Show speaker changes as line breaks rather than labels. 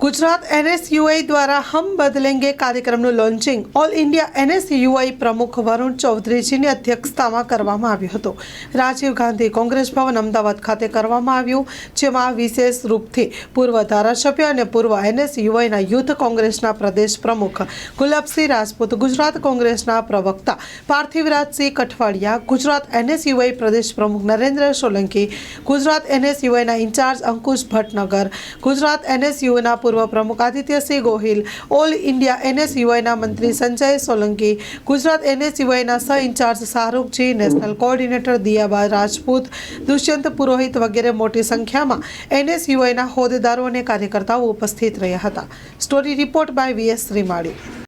Gujarat NSUI દ્વારા હમ બદલેંગે કાર્યક્રમનું launching all India NSUI પ્રમુખ વરુણ ચૌધરીજીની અધ્યક્ષતામાં કરવામાં આવ્યું હતું. રાજીવ ગાંધી કોંગ્રેસ ભવન અમદાવાદ ખાતે કરવામાં આવ્યું, જેમાં વિશેષ રૂપથી પૂર્વ ધારાસભ્ય અને પૂર્વ એનએસયુઆઈના યુથ કોંગ્રેસના પ્રદેશ પ્રમુખ ગુલાબસિંહ રાજપૂત, ગુજરાત કોંગ્રેસના પ્રવક્તા પાર્થિવરાજસિંહ કઠવાડિયા, ગુજરાત એનએસયુઆઈ પ્રદેશ પ્રમુખ નરેન્દ્ર સોલંકી, ગુજરાત એનએસયુઆઈના ઇન્ચાર્જ અંકુશ ભટનગર ગુજરાત એનએસયુના પૂર્વ પ્રમુખ આદિત્યસિંહ ગોહિલ, ઓલ ઇન્ડિયા એનએસયુઆઈના મંત્રી સંજય સોલંકી, ગુજરાત એનએસયુઆઈના સહ in charge શાહરૂખજી, national coordinator Diyaba Rajput, Dushyant Purohit વગેરે મોટી સંખ્યામાં એનએસયુઆઈના હોદ્દેદારો અને કાર્યકર્તાઓ ઉપસ્થિત રહ્યા હતા. Story report by VS Shrimali.